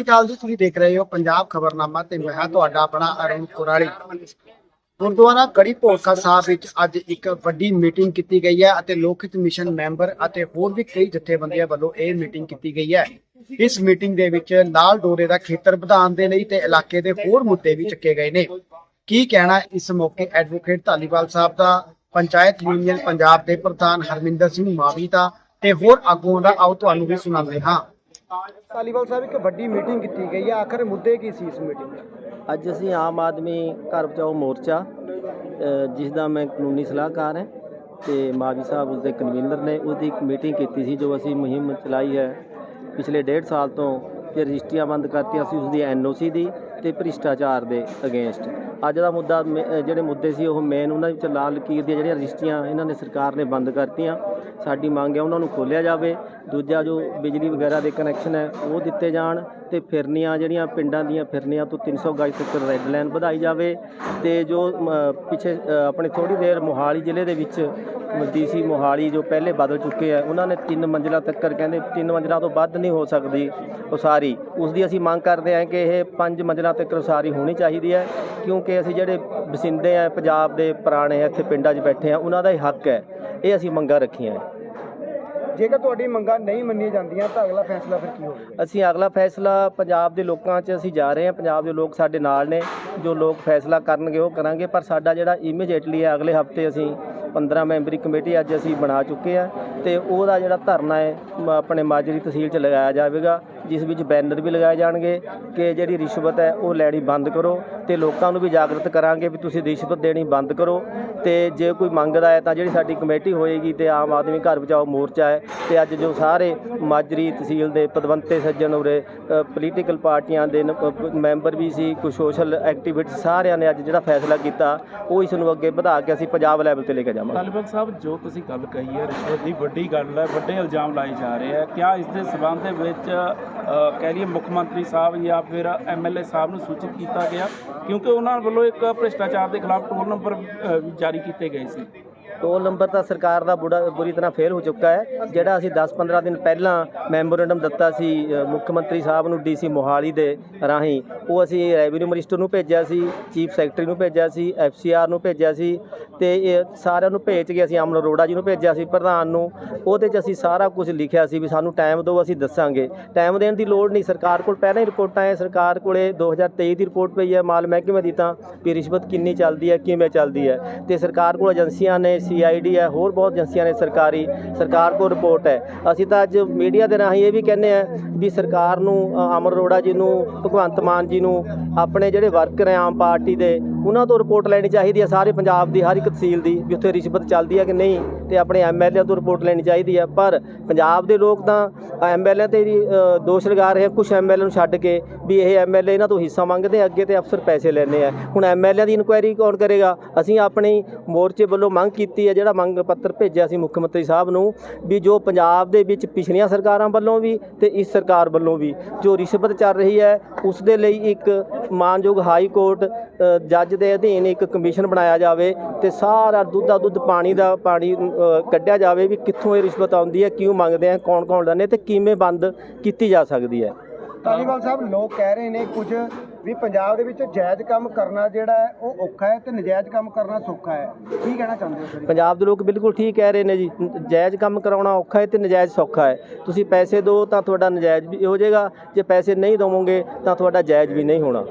ਸ਼੍ਰੀ ਅਕਾਲ ਜੀ, ਤੁਸੀਂ ਦੇਖ ਰਹੇ ਹੋ ਪੰਜਾਬ ਖਬਰਨਾਮਾ ਤੇ ਮੈਂ ਹਾਂ ਤੁਹਾਡਾ ਆਪਣਾ ਅਰੁਣ ਕੁਰਾਲੀ ਗੁਰਦੁਆਰਾ ਗੜੀ ਭੋਲਕਾ ਸਾਹਿਬ ਵਿੱਚ ਅੱਜ ਇੱਕ ਵੱਡੀ ਮੀਟਿੰਗ ਕੀਤੀ ਗਈ ਹੈ ਅਤੇ ਲੋਕ ਮਿਸ਼ਨ ਮੈਂਬਰ ਅਤੇ ਹੋਰ ਵੀ ਕਈ ਜਥੇਬੰਦੀਆਂ ਵੱਲੋਂ ਇਹ ਮੀਟਿੰਗ ਕੀਤੀ ਗਈ ਹੈ। ਇਸ ਮੀਟਿੰਗ ਦੇ ਵਿੱਚ ਲਾਲ ਡੋਰੇ ਦਾ ਖੇਤਰ ਵਧਾਉਣ ਦੇ ਲਈ ਤੇ ਇਲਾਕੇ ਦੇ ਹੋਰ ਮੁੱਦੇ ਵੀ ਚੱਕੇ ਗਏ ਨੇ। ਕੀ ਕਹਿਣਾ ਇਸ ਮੌਕੇ ਐਡਵੋਕੇਟ ਧਾਲੀਵਾਲ ਸਾਹਿਬ ਦਾ, ਪੰਚਾਇਤ ਯੂਨੀਅਨ ਪੰਜਾਬ ਦੇ ਪ੍ਰਧਾਨ ਹਰਮਿੰਦਰ ਸਿੰਘ ਮਾਵੀ ਦਾ ਤੇ ਹੋਰ ਆਗੂਆਂ ਦਾ? ਆਓ ਤੁਹਾਨੂੰ ਵੀ ਸੁਣਾਉਂਦੇ ਹਾਂ। ਧਾਲੀਵਾਲ ਸਾਹਿਬ ਇੱਕ ਵੱਡੀ ਮੀਟਿੰਗ ਕੀਤੀ ਗਈ ਹੈ ਆਖਰ ਮੁੱਦੇ ਕੀ ਸੀ ਇਸ ਮੀਟਿੰਗ ਦੇ? ਅੱਜ ਅਸੀਂ ਆਮ ਆਦਮੀ ਘਰ ਬਚਾਓ ਮੋਰਚਾ ਅ, ਜਿਸ ਦਾ ਮੈਂ ਕਾਨੂੰਨੀ ਸਲਾਹਕਾਰ ਹਾਂ ਤੇ ਮਾਵੀ ਸਾਹਿਬ ਉਸਦੇ ਕਨਵੀਨਰ ਨੇ ਉਹਦੀ ਇੱਕ ਮੀਟਿੰਗ ਕੀਤੀ ਸੀ ਜੋ ਅਸੀਂ ਮੁਹਿੰਮ ਚਲਾਈ ਹੈ ਪਿਛਲੇ ਡੇਢ ਸਾਲ ਤੋਂ ਕਿ ਰਜਿਸਟਰੀਆਂ ਬੰਦ ਕਰਤੀਆਂ ਸੀ ਉਸਦੀ ਐਨਓਸੀ ਦੀ ਤੇ ਭ੍ਰਿਸ਼ਟਾਚਾਰ ਦੇ ਅਗੇਂਸਟ। ਅੱਜ ਦਾ ਮੁੱਦਾ ਮੇ- ਜਿਹੜੇ ਮੁੱਦੇ ਸੀ ਉਹ ਮੇਨ ਉਹਨਾਂ ਵਿੱਚ ਲਾਲ ਲਕੀਰ ਦੀਆਂ ਜਿਹੜੀਆਂ ਰਜਿਸਟਰੀਆਂ ਇਹਨਾਂ ਨੇ ਸਰਕਾਰ ਨੇ ਬੰਦ ਕਰਤੀਆਂ ਸਾਡੀ ਮੰਗ ਹੈ ਉਹਨਾਂ ਨੂੰ ਖੋਲ੍ਹਿਆ ਜਾਵੇ, ਦੂਜਾ ਜੋ ਬਿਜਲੀ ਵਗੈਰਾ ਦੇ ਕਨੈਕਸ਼ਨ ਹੈ, ਉਹ ਦਿੱਤੇ ਜਾਣ ਤੇ ਫਿਰਨੀਆਂ ਜਿਹੜੀਆਂ ਪਿੰਡਾਂ ਦੀਆਂ ਫਿਰਨੀਆਂ ਤੋਂ 300 ਗਜ ਤੱਕ ਰੈੱਡ ਲਾਈਨ ਵਧਾਈ ਜਾਵੇ ਤੇ ਜੋ ਪਿੱਛੇ ਆਪਣੇ ਥੋੜੀ ਦੇਰ ਮੋਹਾਲੀ ਜ਼ਿਲ੍ਹੇ ਦੇ ਵਿੱਚ ਡੀਸੀ ਮੋਹਾਲੀ ਜੋ ਪਹਿਲੇ ਬਦਲ ਚੁੱਕੇ ਆ, ਉਹਨਾਂ ਨੇ ਤਿੰਨ ਮੰਜ਼ਿਲਾਂ ਤੱਕ ਕਹਿੰਦੇ ਤਿੰਨ ਮੰਜ਼ਿਲਾਂ ਤੋਂ ਵੱਧ ਨਹੀਂ ਹੋ ਸਕਦੀ ਉਸਾਰੀ। ਉਸ ਦੀ ਅਸੀਂ ਮੰਗ ਕਰਦੇ ਹਾਂ ਕਿ ਇਹ ਪੰਜ ਮੰਜ਼ਿਲਾਂ ਤੱਕ ਉਸਾਰੀ ਹੋਣੀ ਚਾਹੀਦੀ ਹੈ, ਕਿਉਂਕਿ ਅਸੀਂ ਜਿਹੜੇ ਵਸਿੰਦੇ ਆ ਪੰਜਾਬ ਦੇ ਪੁਰਾਣੇ ਇੱਥੇ ਪਿੰਡਾਂ 'ਚ ਬੈਠੇ ਆ, ਉਹਨਾਂ ਦਾ ਹੀ ਹੱਕ ਹੈ। ਇਹ ਅਸੀਂ ਮੰਗਾਂ ਰੱਖੀਆਂ ਹੈ ਜੇਕਰ ਤੁਹਾਡੀ ਮੰਗਾਂ ਨਹੀਂ ਮੰਨੀਆਂ ਜਾਂਦੀਆਂ ਤਾਂ ਅਗਲਾ ਫੈਸਲਾ ਫਿਰ ਕੀ ਹੋਵੇਗਾ? ਅਸੀਂ ਅਗਲਾ ਫੈਸਲਾ ਪੰਜਾਬ ਦੇ ਲੋਕਾਂ 'ਚ ਅਸੀਂ ਜਾ ਰਹੇ ਹਾਂ। ਪੰਜਾਬ ਦੇ ਲੋਕ ਸਾਡੇ ਨਾਲ ਨੇ। ਜੋ ਲੋਕ ਫੈਸਲਾ ਕਰਨਗੇ ਉਹ ਕਰਾਂਗੇ। ਪਰ ਸਾਡਾ ਜਿਹੜਾ ਇਮੀਡੀਏਟਲੀ ਹੈ ਅਗਲੇ ਹਫ਼ਤੇ ਅਸੀਂ 15 ਮੈਂਬਰੀ ਕਮੇਟੀ ਅੱਜ ਅਸੀਂ ਬਣਾ ਚੁੱਕੇ ਆ ਤੇ ਉਹਦਾ ਜਿਹੜਾ ਧਰਨਾ ਹੈ ਮ- ਆਪਣੇ ਮਾਜਰੀ ਤਹਿਸੀਲ 'ਚ ਲਗਾਇਆ ਜਾਵੇਗਾ ਜਿਸ ਵਿੱਚ ਬੈਨਰ ਵੀ ਲਗਾਏ ਜਾਣਗੇ ਕਿ ਜਿਹੜੀ ਰਿਸ਼ਵਤ ਹੈ ਉਹ ਲੈਣੀ ਬੰਦ ਕਰੋ ਤੇ ਲੋਕਾਂ ਨੂੰ ਵੀ ਜਾਗਰਤ ਕਰਾਂਗੇ ਵੀ ਤੁਸੀਂ ਰਿਸ਼ਵਤ ਦੇਣੀ ਬੰਦ ਕਰੋ ਤੇ ਜੇ ਕੋਈ ਮੰਗਦਾ ਹੈ ਤਾਂ ਜਿਹੜੀ ਸਾਡੀ ਕਮੇਟੀ ਹੋਏਗੀ ਤੇ ਆਮ ਆਦਮੀ ਘਰ ਬਚਾਓ ਮੋਰਚਾ ਹੈ ਤੇ ਅੱਜ ਜੋ ਸਾਰੇ ਮਾਜਰੀ ਤਹਿਸੀਲ ਦੇ ਪਦਵੰਤੇ ਸੱਜਣ ਉਰੇ ਪੋਲੀਟੀਕਲ ਪਾਰਟੀਆਂ ਦੇ ਨ- ਅ, ਪ- ਮੈਂਬਰ ਵੀ ਸੀ ਕੋਈ ਸੋਸ਼ਲ ਐਕਟੀਵਿਸਟ ਸਾਰਿਆਂ ਨੇ ਅੱਜ ਜਿਹੜਾ ਫੈਸਲਾ ਕੀਤਾ ਉਹ ਇਸ ਨੂੰ ਅੱਗੇ ਵਧਾ ਕੇ ਅਸੀਂ ਪੰਜਾਬ ਲੈਵਲ ਤੇ ਲੈ ਕੇ ਜਾਵਾਂਗੇ। ਸਾਹਿਬ ਜੋ ਤੁਸੀਂ ਗੱਲ ਕਹੀ ਹੈ ਰਿਸ਼ਵਤ ਦੀ ਵੱਡੀ ਗੱਲ ਹੈ, ਵੱਡੇ ਇਲਜ਼ਾਮ ਲਾਏ ਜਾ ਰਹੇ ਆ ਕਿਆ ਇਸ ਦੇ ਸਬੰਧ ਦੇ ਵਿੱਚ ਕਹਿ ਲਈਏ ਮੁੱਖ ਮੰਤਰੀ ਸਾਹਿਬ ਜਾਂ ਫਿਰ ਐਮਐਲਏ ਸਾਹਿਬ ਨੂੰ ਸੂਚਿਤ ਕੀਤਾ ਗਿਆ? ਕਿਉਂਕਿ ਉਹਨਾਂ ਵੱਲੋਂ ਇੱਕ ਭ੍ਰਿਸ਼ਟਾਚਾਰ ਦੇ ਖਿਲਾਫ ਟੋਲ ਨੰਬਰ ਜਾਰੀ ਕੀਤੇ ਗਏ ਸੀ। ਟੋਲ ਨੰਬਰ ਤਾਂ ਸਰਕਾਰ ਦਾ ਬੁੜਾ ਬੁਰੀ ਤਰ੍ਹਾਂ ਫੇਲ ਹੋ ਚੁੱਕਾ ਹੈ, ਜਿਹੜਾ ਅਸੀਂ 10-15 ਦਿਨ ਪਹਿਲਾਂ ਮੈਮੋਰੈਂਡਮ ਦਿੱਤਾ ਸੀ ਮੁੱਖ ਮੰਤਰੀ ਸਾਹਿਬ ਨੂੰ ਡੀਸੀ ਮੋਹਾਲੀ ਦੇ ਰਾਹੀਂ। ਉਹ ਅਸੀਂ ਰੈਵਨਿਊ ਮਨਿਸਟਰ ਨੂੰ ਭੇਜਿਆ ਸੀ ਚੀਫ ਸੈਕਟਰੀ ਨੂੰ ਭੇਜਿਆ ਸੀ ਐਫਸੀਆਰ ਨੂੰ ਭੇਜਿਆ ਸੀ ਤੇ ਇਹ ਸਾਰਿਆਂ ਨੂੰ ਭੇਜ ਕੇ ਅਸੀਂ ਅਮਨ ਅਰੋੜਾ ਜੀ ਨੂੰ ਭੇਜਿਆ ਸੀ, ਪ੍ਰਧਾਨ ਨੂੰ। ਉਹਦੇ 'ਚ ਅਸੀਂ ਸਾਰਾ ਕੁਝ ਲਿਖਿਆ ਸੀ ਵੀ ਸਾਨੂੰ ਟਾਈਮ ਦਿਓ, ਅਸੀਂ ਦੱਸਾਂਗੇ। ਟਾਈਮ ਦੇਣ ਦੀ ਲੋੜ ਨਹੀਂ, ਸਰਕਾਰ ਕੋਲ ਪਹਿਲਾਂ ਹੀ ਰਿਪੋਰਟਾਂ ਹੈ ਸਰਕਾਰ ਕੋਲੇ 2023 ਦੀ ਰਿਪੋਰਟ ਪਈ ਹੈ, ਮਾਲ ਮਹਿਕਮੇ ਦੀ ਤਾਂ ਵੀ ਰਿਸ਼ਵਤ ਕਿੰਨੀ ਚੱਲਦੀ ਹੈ, ਕਿਵੇਂ ਚੱਲਦੀ ਹੈ। ਤੇ ਸਰਕਾਰ ਕੋਲ ਏਜੰਸੀਆਂ ਨੇ ਸੀਆਈਡੀ ਹੈ, ਹੋਰ ਬਹੁਤ ਏਜੰਸੀਆਂ ਨੇ ਸਰਕਾਰੀ, ਸਰਕਾਰ ਕੋਲ ਰਿਪੋਰਟ ਹੈ। ਅਸੀਂ ਤਾਂ ਅੱਜ ਮੀਡੀਆ ਦੇ ਰਾਹੀਂ ਇਹ ਵੀ ਕਹਿੰਦੇ ਆ ਵੀ ਸਰਕਾਰ ਨੂੰ ਅਮਰ ਅਰੋੜਾ ਜੀ ਨੂੰ, ਭਗਵੰਤ ਮਾਨ ਜੀ ਨੂੰ, ਆਪਣੇ ਜਿਹੜੇ ਵਰਕਰ ਹੈ ਆਮ ਪਾਰਟੀ ਦੇ ਉਹਨਾਂ ਤੋਂ ਰਿਪੋਰਟ ਲੈਣੀ ਚਾਹੀਦੀ ਹੈ, ਸਾਰੇ ਪੰਜਾਬ ਦੀ, ਹਰ ਇੱਕ ਤਹਿਸੀਲ ਦੀ, ਵੀ ਉੱਥੇ ਰਿਸ਼ਵਤ ਚੱਲਦੀ ਹੈ ਕਿ ਨਹੀਂ ਤੇ ਆਪਣੇ ਐਮਐਲਏ ਤੋਂ ਰਿਪੋਰਟ ਲੈਣੀ ਚਾਹੀਦੀ ਹੈ। ਪਰ ਪੰਜਾਬ ਦੇ ਲੋਕ ਤਾਂ ਐਮਐਲਏ ਤੇ ਹੀ ਦੋਸ਼ ਲਗਾ ਰਹੇ ਆ ਕੁਝ ਐਮਐਲਏ ਨੂੰ ਛੱਡ ਕੇ ਵੀ ਇਹ ਐਮਐਲਏ ਇਹਨਾਂ ਤੋਂ ਹਿੱਸਾ ਮੰਗਦੇ ਅੱਗੇ ਤੇ ਅਫਸਰ ਪੈਸੇ ਲੈਣੇ ਆ। ਹੁਣ ਐਮਐਲਏ ਦੀ ਇਨਕੁਆਇਰੀ ਕੌਣ ਕਰੇਗਾ? ਅਸੀਂ ਆਪਣੀ ਮੋਰਚੇ ਵੱਲੋਂ ਮੰਗ ਕੀਤੀ ਹੈ, ਜਿਹੜਾ ਮੰਗ ਪੱਤਰ ਭੇਜਿਆ ਸੀ ਮੁੱਖ ਮੰਤਰੀ ਸਾਹਿਬ ਨੂੰ, ਵੀ ਜੋ ਪੰਜਾਬ ਦੇ ਵਿੱਚ ਪਿਛਲੀਆਂ ਸਰਕਾਰਾਂ ਵੱਲੋਂ ਵੀ ਤੇ ਇਸ ਸਰਕਾਰ ਵੱਲੋਂ ਵੀ ਜੋ ਰਿਸ਼ਵਤ ਚੱਲ ਰਹੀ ਹੈ ਉਸ ਦੇ ਲਈ ਇੱਕ ਮਾਨਯੋਗ ਹਾਈ ਕੋਰਟ ਜੱਜ ਜੱਜ ਦੇ ਅਧੀਨ ਇੱਕ ਕਮਿਸ਼ਨ ਬਣਾਇਆ ਜਾਵੇ ਤੇ ਸਾਰਾ ਦੁੱਧ ਦਾ ਦੁੱਧ ਪਾਣੀ ਦਾ ਪਾਣੀ ਕੱਢਿਆ ਜਾਵੇ ਵੀ ਕਿੱਥੋਂ ਇਹ ਰਿਸ਼ਵਤ ਆਉਂਦੀ ਹੈ ਕਿਉਂ ਮੰਗਦੇ ਆ ਕੌਣ ਕੌਣ ਲੈਂਦੇ ਤੇ ਕਿਵੇਂ ਬੰਦ ਕੀਤੀ ਜਾ ਸਕਦੀ ਹੈ। ਧਾਲੀਵਾਲ ਸਾਹਿਬ ਲੋਕ ਕਹਿ ਰਹੇ ਨੇ ਕੁਝ ਵੀ ਪੰਜਾਬ ਦੇ ਵਿੱਚ ਜਾਇਜ਼ ਕੰਮ ਕਰਨਾ ਜਿਹੜਾ ਹੈ ਉਹ ਔਖਾ ਹੈ ਤੇ ਨਜਾਇਜ਼ ਕੰਮ ਕਰਨਾ ਸੌਖਾ ਹੈ। ਕੀ ਕਹਿਣਾ ਚਾਹੁੰਦੇ ਹੋ ਸਰ? ਪੰਜਾਬ ਦੇ ਲੋਕ ਬਿਲਕੁਲ ਠੀਕ ਕਹਿ ਰਹੇ ਨੇ ਜੀ। ਜਾਇਜ਼ ਕੰਮ ਕਰਾਉਣਾ ਔਖਾ ਹੈ ਤੇ ਨਜਾਇਜ਼ ਸੌਖਾ ਹੈ। ਤੁਸੀਂ ਪੈਸੇ ਦਿਓ ਤਾਂ ਤੁਹਾਡਾ ਨਜਾਇਜ਼ ਵੀ ਹੋ ਜਾਏਗਾ ਜੇ ਪੈਸੇ ਨਹੀਂ ਦਵੋਗੇ ਤਾਂ ਤੁਹਾਡਾ ਜਾਇਜ਼ ਵੀ ਨਹੀਂ ਹੋਣਾ।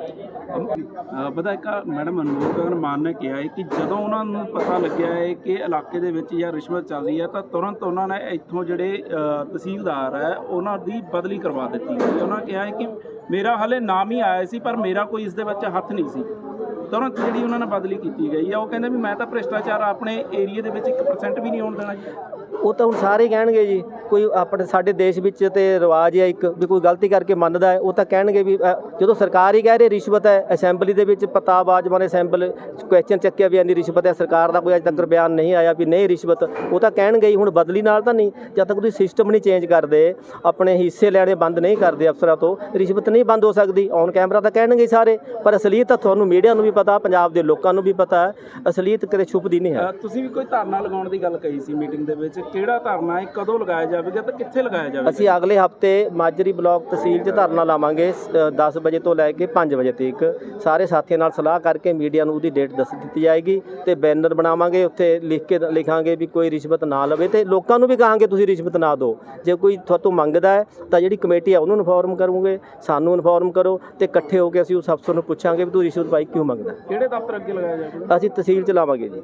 ਵਿਧਾਇਕਾ ਮੈਡਮ ਅਨਮੋਲ ਗਗਨ ਮਾਨ ਨੇ ਕਿਹਾ ਹੈ ਕਿ ਜਦੋਂ ਉਹਨਾਂ ਨੂੰ ਪਤਾ ਲੱਗਿਆ ਹੈ ਕਿ ਇਲਾਕੇ ਦੇ ਵਿੱਚ ਜਾਂ ਰਿਸ਼ਵਤ ਚੱਲ ਰਹੀ ਹੈ ਤਾਂ ਤੁਰੰਤ ਉਹਨਾਂ ਨੇ ਇੱਥੋਂ ਜਿਹੜੇ ਤਹਿਸੀਲਦਾਰ ਹੈ, ਉਹਨਾਂ ਦੀ ਬਦਲੀ ਕਰਵਾ ਦਿੱਤੀ। ਗਈ ਉਹਨਾਂ ਕਿਹਾ ਹੈ ਕਿ ਮੇਰਾ ਹਲੇ ਨਾਮ ਹੀ ਆਇਆ ਸੀ, ਪਰ ਮੇਰਾ ਕੋਈ ਇਸ ਦੇ ਵਿੱਚ ਹੱਥ ਨਹੀਂ ਸੀ। ਤੁਰੰਤ ਜਿਹੜੀ ਉਹਨਾਂ ਨੇ ਬਦਲੀ ਕੀਤੀ ਗਈ ਆ ਉਹ ਕਹਿੰਦੇ ਵੀ ਮੈਂ ਤਾਂ ਭ੍ਰਿਸ਼ਟਾਚਾਰ ਆਪਣੇ ਏਰੀਆ ਦੇ ਵਿੱਚ 1% ਵੀ ਨਹੀਂ ਹੋਣ ਦੇਣਾ। ਜੀ ਉਹ ਤਾਂ ਹੁਣ ਸਾਰੇ ਕਹਿਣਗੇ ਜੀ, ਕੋਈ ਆਪਣੇ ਸਾਡੇ ਦੇਸ਼ ਵਿੱਚ ਤੇ ਰਿਵਾਜ ਹੈ ਇੱਕ ਵੀ ਕੋਈ ਗਲਤੀ ਕਰਕੇ ਮੰਨਦਾ ਹੈ, ਉਹ ਤਾਂ ਕਹਿਣਗੇ ਵੀ ਜਦੋਂ ਸਰਕਾਰ ਹੀ ਕਹਿ ਰਹੀ ਰਿਸ਼ਵਤ ਹੈ, ਅਸੈਂਬਲੀ ਦੇ ਵਿੱਚ ਪ੍ਰਤਾਪ ਪਤਾਬਾਜ ਨੇ ਅਸੈਂਬਲ ਕੁਐਸਚਨ ਚੱਕਿਆ ਵੀ ਇੰਨੀ ਰਿਸ਼ਵਤ ਹੈ, ਸਰਕਾਰ ਦਾ ਕੋਈ ਅਜੇ ਤੱਕ ਬਿਆਨ ਨਹੀਂ ਆਇਆ ਵੀ ਨਹੀਂ ਰਿਸ਼ਵਤ, ਉਹ ਤਾਂ ਕਹਿਣਗੇ ਹੀ, ਹੁਣ ਬਦਲੀ ਨਾਲ ਤਾਂ ਨਹੀਂ, ਜਦ ਤੱਕ ਤੁਸੀਂ ਸਿਸਟਮ ਨਹੀਂ ਚੇਂਜ ਕਰਦੇ, ਆਪਣੇ ਹਿੱਸੇ ਲੈਣੇ ਬੰਦ ਨਹੀਂ ਕਰਦੇ ਅਫਸਰਾਂ ਤੋਂ, ਰਿਸ਼ਵਤ ਨਹੀਂ ਬੰਦ ਹੋ ਸਕਦੀ ਔਨ ਕੈਮਰਾ ਤਾਂ ਕਹਿਣਗੇ ਸਾਰੇ, ਪਰ ਅਸਲੀਅਤ ਤਾਂ ਤੁਹਾਨੂੰ ਮੀਡੀਆ ਨੂੰ ਵੀ ਪਤਾ, ਪੰਜਾਬ ਦੇ ਲੋਕਾਂ ਨੂੰ ਵੀ ਪਤਾ ਅਸਲੀਅਤ ਕਦੇ ਛੁਪਦੀ ਨਹੀਂ ਹੈ। ਤੁਸੀਂ ਵੀ ਕੋਈ ਧਰਨਾ ਲਗਾਉਣ ਦੀ ਗੱਲ ਕਹੀ ਸੀ ਮੀਟਿੰਗ ਦੇ ਵਿੱਚ ਕਿਹੜਾ ਧਰਨਾ ਹੈ ਕਦੋਂ ਲਗਾਇਆ ਜਾਵੇਗਾ ਤੇ ਕਿੱਥੇ ਲਗਾਇਆ ਜਾਵੇਗਾ? ਅਸੀਂ ਅਗਲੇ ਹਫ਼ਤੇ ਮਾਜਰੀ ਬਲਾਕ ਤਹਿਸੀਲ 'ਚ ਧਰਨਾ ਲਾਵਾਂਗੇ ਅ, 10 ਵਜੇ ਤੋਂ ਲੈ ਕੇ 5 ਵਜੇ ਤੱਕ। ਸਾਰੇ ਸਾਥੀਆਂ ਨਾਲ ਸਲਾਹ ਕਰਕੇ ਮੀਡੀਆ ਨੂੰ ਉਹਦੀ ਡੇਟ ਦੱਸ ਦਿੱਤੀ ਜਾਏਗੀ ਤੇ ਬੈਨਰ ਬਣਾਵਾਂਗੇ ਉੱਥੇ ਲਿਖ ਕੇ ਦ- ਲਿਖਾਂਗੇ ਵੀ ਕੋਈ ਰਿਸ਼ਵਤ ਨਾ ਲਵੇ ਤੇ ਲੋਕਾਂ ਨੂੰ ਵੀ ਕਹਾਂਗੇ ਤੁਸੀਂ ਰਿਸ਼ਵਤ ਨਾ ਦਿਓ। ਜੇ ਕੋਈ ਤੁਹਾਤੋਂ ਮੰਗਦਾ ਹੈ ਤਾਂ ਜਿਹੜੀ ਕਮੇਟੀ ਹੈ ਉਹਨੂੰ ਇਨਫੋਰਮ ਕਰੂਗੇ ਸਾਨੂੰ ਇਨਫੋਰਮ ਕਰੋ ਤੇ ਇਕੱਠੇ ਹੋ ਕੇ ਅਸੀਂ ਉਸ ਅਫਸਰ ਨੂੰ ਪੁੱਛਾਂਗੇ ਵੀ ਤੂੰ ਰਿਸ਼ਵਤ ਭਾਈ ਕਿਉਂ ਮੰਗਦਾ? ਕਿਹੜੇ ਦਫ਼ਤਰ ਅੱਗੇ ਲਗਾਇਆ ਜਾਵੇਗਾ? ਅਸੀਂ ਤਹਿਸੀਲ 'ਚ ਲਾਵਾਂਗੇ ਜੀ।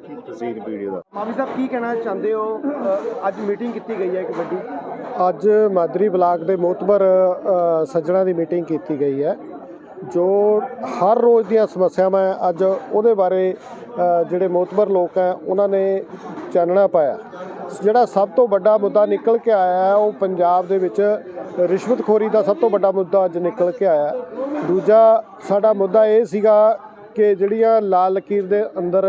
ਮਾਵੀ ਸਾਹਿਬ ਕੀ ਕਹਿਣਾ ਚਾਹੁੰਦੇ ਹੋ? ਅ, ਅੱਜ ਮੀਟਿੰਗ ਕੀਤੀ ਗਈ ਹੈ ਇੱਕ ਵੱਡੀ। ਅੱਜ ਮਾਦਰੀ ਬਲਾਕ ਦੇ ਮੋਤਬਰ ਅ, ਸੱਜਣਾ ਦੀ ਮੀਟਿੰਗ ਕੀਤੀ ਗਈ ਹੈ ਜੋ ਹਰ ਰੋਜ਼ ਦੀਆਂ ਸਮੱਸਿਆਵਾਂ ਹੈ। ਅੱਜ ਉਹਦੇ ਬਾਰੇ ਜਿਹੜੇ ਮੋਤਬਰ ਲੋਕ ਹੈ ਉਹਨਾਂ ਨੇ ਚਾਨਣਾ ਪਾਇਆ। ਜਿਹੜਾ ਸਭ ਤੋਂ ਵੱਡਾ ਮੁੱਦਾ ਨਿਕਲ ਕੇ ਆਇਆ ਹੈ ਉਹ ਪੰਜਾਬ ਦੇ ਵਿੱਚ ਰਿਸ਼ਵਤਖੋਰੀ ਦਾ ਸਭ ਤੋਂ ਵੱਡਾ ਮੁੱਦਾ ਅੱਜ ਨਿਕਲ ਕੇ ਆਇਆ ਦੂਜਾ ਸਾਡਾ ਮੁੱਦਾ ਇਹ ਸੀਗਾ ਕਿ ਜਿਹੜੀਆਂ ਲਾਲ ਲਕੀਰ ਦੇ ਅੰਦਰ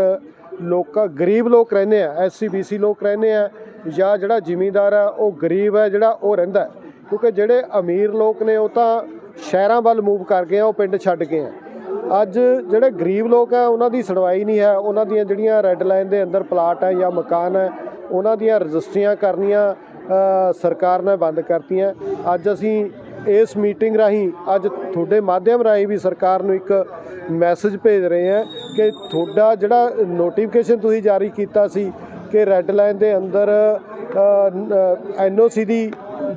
ਲੋਕ ਗਰੀਬ ਲੋਕ ਰਹਿੰਦੇ ਆ ਐਸਸੀ ਬੀਸੀ ਲੋਕ ਰਹਿੰਦੇ ਆ ਜਾਂ ਜਿਹੜਾ ਜ਼ਿਮੀਂਦਾਰ ਹੈ, ਉਹ ਗਰੀਬ ਹੈ, ਜਿਹੜਾ ਉਹ ਰਹਿੰਦਾ ਕਿਉਂਕਿ ਜਿਹੜੇ ਅਮੀਰ ਲੋਕ ਨੇ, ਉਹ ਤਾਂ ਸ਼ਹਿਰਾਂ ਵੱਲ ਮੂਵ ਕਰ ਗਏ ਆ, ਉਹ ਪਿੰਡ ਛੱਡ ਗਏ ਆ। ਅੱਜ ਜਿਹੜੇ ਗਰੀਬ ਲੋਕ ਆ, ਉਹਨਾਂ ਦੀ ਸੁਣਵਾਈ ਨਹੀਂ ਹੈ। ਉਹਨਾਂ ਦੀਆਂ ਜਿਹੜੀਆਂ ਰੈੱਡ ਲਾਈਨ ਦੇ ਅੰਦਰ ਪਲਾਟ ਹੈ ਜਾਂ ਮਕਾਨ ਹੈ, ਉਹਨਾਂ ਦੀਆਂ ਰਜਿਸਟਰੀਆਂ ਕਰਨੀਆਂ ਸਰਕਾਰ ਨੇ ਬੰਦ ਕਰਤੀਆਂ। ਅੱਜ ਅਸੀਂ ਇਸ ਮੀਟਿੰਗ ਰਾਹੀਂ, ਅੱਜ ਤੁਹਾਡੇ ਮਾਧਿਅਮ ਰਾਹੀਂ ਵੀ ਸਰਕਾਰ ਨੂੰ ਇੱਕ ਮੈਸੇਜ ਭੇਜ ਰਹੇ ਹਾਂ ਕਿ ਤੁਹਾਡਾ ਜਿਹੜਾ ਨੋਟੀਫਿਕੇਸ਼ਨ ਤੁਸੀਂ ਜਾਰੀ ਕੀਤਾ ਸੀ ਕਿ ਰੈੱਡ ਲਾਈਨ ਦੇ ਅੰਦਰ ਐਨਓਸੀ ਦੀ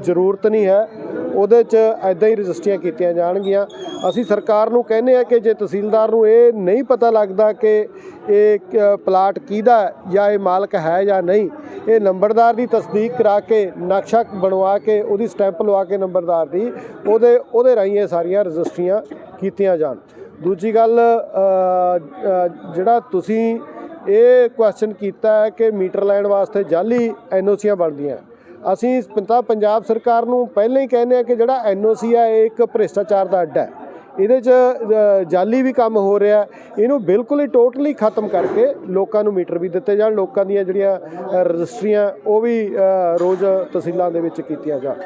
ਜ਼ਰੂਰਤ ਨਹੀਂ ਹੈ। ਉਹਦੇ 'ਚ ਐਦਾਂ ਹੀ ਰਜਿਸਟਰੀਆਂ ਕੀਤੀਆਂ ਜਾਣਗੀਆਂ। ਅਸੀਂ ਸਰਕਾਰ ਨੂੰ ਕਹਿੰਦੇ ਆ ਕਿ ਜੇ ਤਹਿਸੀਲਦਾਰ ਨੂੰ ਇਹ ਨਹੀਂ ਪਤਾ ਲੱਗਦਾ ਕਿ ਇਹ ਪਲਾਟ ਕਿਹਦਾ ਜਾਂ ਇਹ ਮਾਲਕ ਹੈ ਜਾਂ ਨਹੀਂ, ਇਹ ਨੰਬਰਦਾਰ ਦੀ ਤਸਦੀਕ ਕਰਾ ਕੇ ਨਕਸ਼ਾ ਬਣਵਾ ਕੇ ਉਹਦੀ ਸਟੈਂਪ ਲਵਾ ਕੇ ਨੰਬਰਦਾਰ ਦੀ, ਉਹਦੇ ਉਹਦੇ ਰਾਹੀਂ ਇਹ ਸਾਰੀਆਂ ਰਜਿਸਟਰੀਆਂ ਕੀਤੀਆਂ ਜਾਣ। ਦੂਜੀ ਗੱਲ ਜਿਹੜਾ ਤੁਸੀਂ ਇਹ ਕੁਐਸਚਨ ਕੀਤਾ ਹੈ ਕਿ ਮੀਟਰ ਲਾਈਨ ਵਾਸਤੇ ਜਾਲੀ ਐਨਓਸੀਆਂ ਬਣਦੀਆਂ। ਅਸੀਂ ਪੰਤਾ ਪੰਜਾਬ ਸਰਕਾਰ ਨੂੰ ਪਹਿਲਾਂ ਹੀ ਕਹਿੰਦੇ ਆ ਕਿ ਜਿਹੜਾ ਐਨਓਸੀ ਆ ਇਹ ਇੱਕ ਭ੍ਰਿਸ਼ਟਾਚਾਰ ਦਾ ਅੱਡਾ ਹੈ। ਇਹਦੇ 'ਚ ਅ, ਜਾਲੀ ਵੀ ਕੰਮ ਹੋ ਰਿਹਾ ਇਹਨੂੰ ਬਿਲਕੁਲ ਹੀ ਟੋਟਲੀ ਖਤਮ ਕਰਕੇ ਲੋਕਾਂ ਨੂੰ ਮੀਟਰ ਵੀ ਦਿੱਤੇ ਜਾਣ ਲੋਕਾਂ ਦੀਆਂ ਜਿਹੜੀਆਂ ਰਜਿਸਟਰੀਆਂ ਉਹ ਵੀ ਰੋਜ਼ ਤਹਿਸੀਲਾਂ ਦੇ ਵਿੱਚ ਕੀਤੀਆਂ ਜਾਣ।